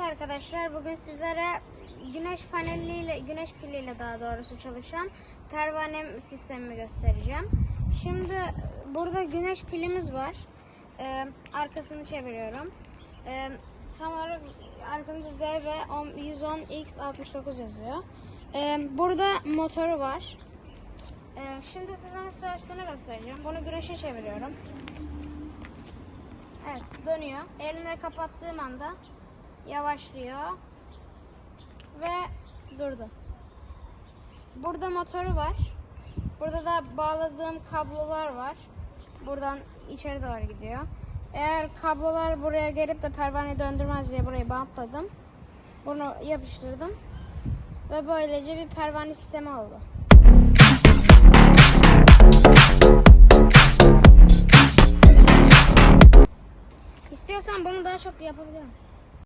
arkadaşlar. Bugün sizlere güneş paneliyle, güneş piliyle daha doğrusu çalışan pervane sistemimi göstereceğim. Şimdi burada güneş pilimiz var. Ee, arkasını çeviriyorum. Ee, tam olarak arkamda Z ve 110X69 yazıyor. Ee, burada motoru var. Ee, şimdi size nasıl çalıştığını göstereceğim. Bunu güneşe çeviriyorum. Evet dönüyor. Elimle kapattığım anda yavaşlıyor ve durdu. Burada motoru var. Burada da bağladığım kablolar var. Buradan içeri doğru gidiyor. Eğer kablolar buraya gelip de pervane döndürmez diye burayı bantladım. Bunu yapıştırdım. Ve böylece bir pervane sistemi oldu. İstiyorsan bunu daha çok yapabilirim.